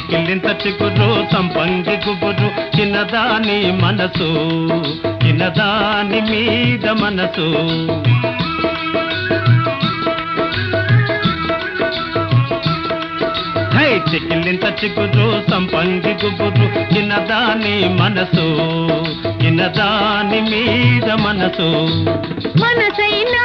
చెక్కిలింత చిగురు సంపంగి గుబురు చిన్నదాని మనసు చిన్నదాని మీద మనసు. హై చిక్కిలింత చిగురు సంపంగి గుబురు చిన్నదాని మనసు చిన్నదాని మీద మనసు. మనసైన